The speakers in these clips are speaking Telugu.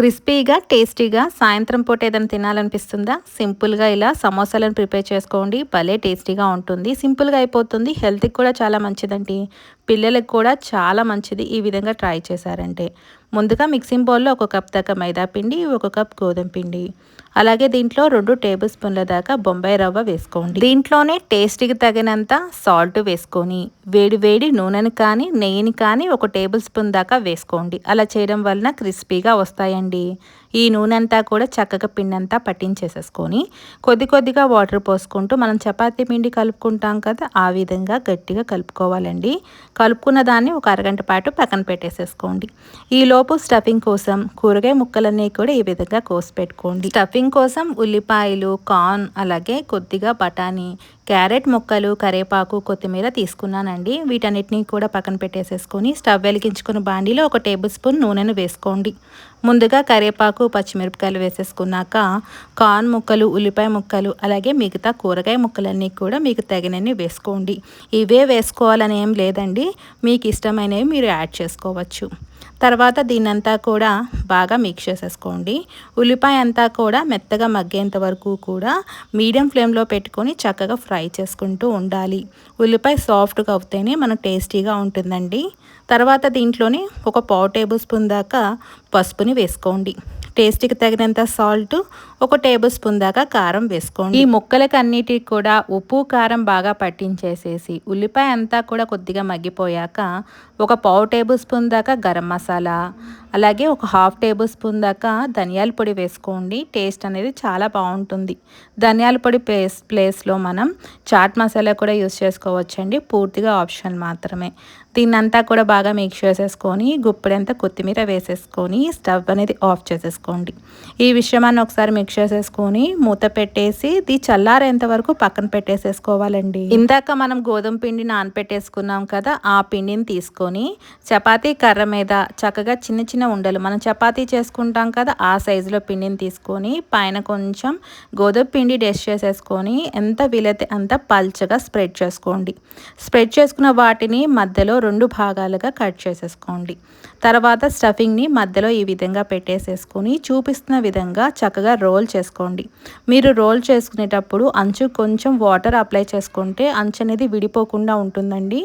క్రిస్పీగా టేస్టీగా సాయంత్రం పూట ఏదైనా తినాలనిపిస్తుందా? సింపుల్గా ఇలా సమోసాలను ప్రిపేర్ చేసుకోండి. భలే టేస్టీగా ఉంటుంది. సింపుల్గా అయిపోతుంది. హెల్త్కి కూడా చాలా మంచిదండి. పిల్లలకు కూడా చాలా మంచిది ఈ విధంగా ట్రై చేశారంటే. ముందుగా మిక్సింగ్ బౌల్లో ఒక కప్ దాకా మైదా పిండి ఒక కప్ గోధుమ పిండి. అలాగే దీంట్లో రెండు టేబుల్ స్పూన్ల దాకా బొంబాయి రవ్వ వేసుకోండి. దీంట్లోనే టేస్ట్కి తగినంత సాల్ట్ వేసుకొని వేడి వేడి నూనెని కానీ నెయ్యిని కానీ ఒక టేబుల్ స్పూన్ దాకా వేసుకోండి. అలా చేయడం వలన క్రిస్పీగా వస్తాయండి. ఈ నూనె అంతా కూడా చక్కగా పిండి అంతా పట్టించేసేసుకొని కొద్ది కొద్దిగా వాటర్ పోసుకుంటూ మనం చపాతీ పిండి కలుపుకుంటాం కదా ఆ విధంగా గట్టిగా కలుపుకోవాలండి. కలుపుకున్న దాన్ని ఒక అరగంట పాటు పక్కన పెట్టేసేసుకోండి. ఈ లోపు స్టఫింగ్ కోసం కూరగాయ ముక్కలన్నీ కూడా ఈ విధంగా కోసి పెట్టుకోండి. స్టఫింగ్ కోసం ఉల్లిపాయలు కార్న్ అలాగే కొద్దిగా బఠానీ క్యారెట్ ముక్కలు కరేపాకు కొత్తిమీర తీసుకున్నానండి. వీటన్నిటిని కూడా పక్కన పెట్టేసేసుకొని స్టవ్ వెలిగించుకున్న బాండీలో ఒక టేబుల్ స్పూన్ నూనెను వేసుకోండి. ముందుగా కరేపాకు పచ్చిమిరపకాయలు వేసేసుకున్నాక కార్న్ ముక్కలు ఉల్లిపాయ ముక్కలు అలాగే మిగతా కూరగాయ ముక్కలన్నీ కూడా మీకు తగినన్ని వేసుకోండి. ఇవే వేసుకోవాలని ఏం లేదండి. మీకు ఇష్టమైనవి మీరు యాడ్ చేసుకోవచ్చు. తర్వాత దీన్నంతా కూడా బాగా మిక్స్ చేసేసుకోండి. ఉల్లిపాయ అంతా కూడా మెత్తగా మగ్గేంత వరకు కూడా మీడియం ఫ్లేమ్లో పెట్టుకొని చక్కగా ఫ్రై చేసుకుంటూ ఉండాలి. ఉల్లిపాయ సాఫ్ట్గా అవుతేనే మనకు టేస్టీగా ఉంటుందండి. తర్వాత దీంట్లోనే ఒక పావు టేబుల్ స్పూన్ దాకా పసుపుని వేసుకోండి. టేస్ట్కి తగినంత సాల్ట్ ఒక టేబుల్ స్పూన్ దాకా కారం వేసుకోండి. ఈ ముక్కలకి అన్నిటికి కూడా ఉప్పు కారం బాగా పట్టించేసేసి ఉల్లిపాయ అంతా కూడా కొద్దిగా మగ్గిపోయాక ఒక పావు టేబుల్ స్పూన్ దాకా గరం మసాలా అలాగే ఒక హాఫ్ టేబుల్ స్పూన్ దాకా ధనియాల పొడి వేసుకోండి. టేస్ట్ అనేది చాలా బాగుంటుంది. ధనియాల పొడి ప్లేస్ ప్లేస్లో మనం చాట్ మసాలా కూడా యూస్ చేసుకోవచ్చండి. పూర్తిగా ఆప్షన్ మాత్రమే. దీన్నంతా కూడా బాగా మిక్స్ చేసేసుకొని గుప్పిడంతా కొత్తిమీర వేసేసుకొని స్టవ్ అనేది ఆఫ్ చేసేసుకోండి. ఈ విషయమాన్ని ఒకసారి మిక్స్ చేసేసుకొని మూత పెట్టేసి ఇది చల్లారేంత వరకు పక్కన పెట్టేసేసుకోవాలండి. ఇందాక మనం గోధుమ పిండి నానపెట్టేసుకున్నాం కదా ఆ పిండిని తీసుకొని చపాతీ కర్ర మీద చక్కగా చిన్న చిన్న ఉండలు మనం చపాతీ చేసుకుంటాం కదా ఆ సైజులో పిండిని తీసుకొని పైన కొంచెం గోధుమ పిండి డెస్ట్ చేసేసుకొని ఎంత వీలైతే అంత పల్చగా స్ప్రెడ్ చేసుకోండి. స్ప్రెడ్ చేసుకున్న వాటిని మధ్యలో రెండు భాగాలుగా కట్ చేసేసుకోండి. తర్వాత స్టఫింగ్ని మధ్యలో ఈ విధంగా పెట్టేసేసుకొని చూపిస్తున్న విధంగా చక్కగా రోల్ చేసుకోండి. మీరు రోల్ చేసుకునేటప్పుడు అంచు కొంచెం వాటర్ అప్లై చేసుకుంటే అంచు అనేది విడిపోకుండా ఉంటుందండి.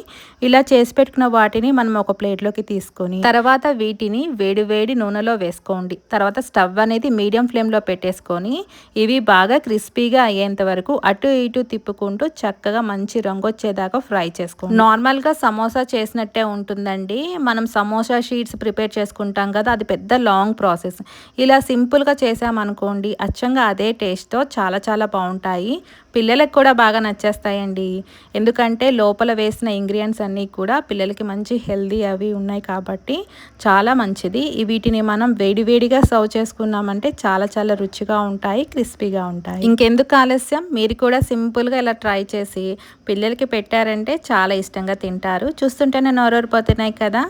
ఇలా చేసి పెట్టుకున్న వాటిని మనం ఒక ప్లేట్లోకి తీసుకొని తర్వాత వీటిని వేడి వేడి నూనెలో వేసుకోండి. తర్వాత స్టవ్ అనేది మీడియం ఫ్లేమ్లో పెట్టేసుకొని ఇవి బాగా క్రిస్పీగా అయ్యేంత వరకు అటు ఇటు తిప్పుకుంటూ చక్కగా మంచి రంగు వచ్చేదాకా ఫ్రై చేసుకోండి. నార్మల్గా సమోసా చేసినట్టే ఉంటుందండి. మనం సమోసా షీట్స్ ప్రిపేర్ చేసుకుంటాం కదా అది పెద్ద లాంగ్ ప్రాసెస్. ఇలా సింపుల్గా చేసామనుకోండి అచ్చంగా అదే టేస్ట్తో చాలా చాలా బాగుంటాయి. పిల్లలకు కూడా బాగా నచ్చేస్తాయండి. ఎందుకంటే లోపల వేసిన ఇంగ్రీడియంట్స్ అన్నీ కూడా పిల్లలకి మంచి హెల్దీ అవి ఉన్నాయి కాబట్టి చాలా మంచిది. వీటిని మనం వేడివేడిగా సర్వ్ చేసుకున్నామంటే చాలా చాలా రుచిగా ఉంటాయి క్రిస్పీగా ఉంటాయి. ఇంకెందుకు ఆలస్యం? మీరు కూడా సింపుల్గా ఇలా ట్రై చేసి పిల్లలకి పెట్టారంటే చాలా ఇష్టంగా తింటారు. చూస్తుంటే చూస్తుంటేనే నోరూరిపోతున్నాయి కదా.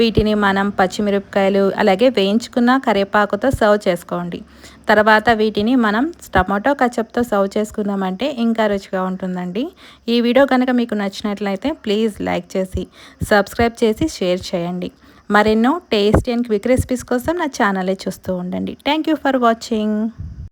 వీటిని మనం పచ్చిమిరపకాయలు అలాగే వేయించుకున్న కరివేపాకుతో సర్వ్ చేసుకోండి. తర్వాత వీటిని మనం టమాటో కచప్తో సర్వ్ చేసుకున్నామంటే ఇంకా రుచిగా ఉంటుందండి. ఈ వీడియో కనుక మీకు నచ్చినట్లయితే ప్లీజ్ లైక్ చేసి సబ్స్క్రైబ్ చేసి షేర్ చేయండి. మరెన్నో టేస్టీ అండ్ క్విక్ రెసిపీస్ కోసం నా ఛానలే చూస్తూ ఉండండి. Thank for watching.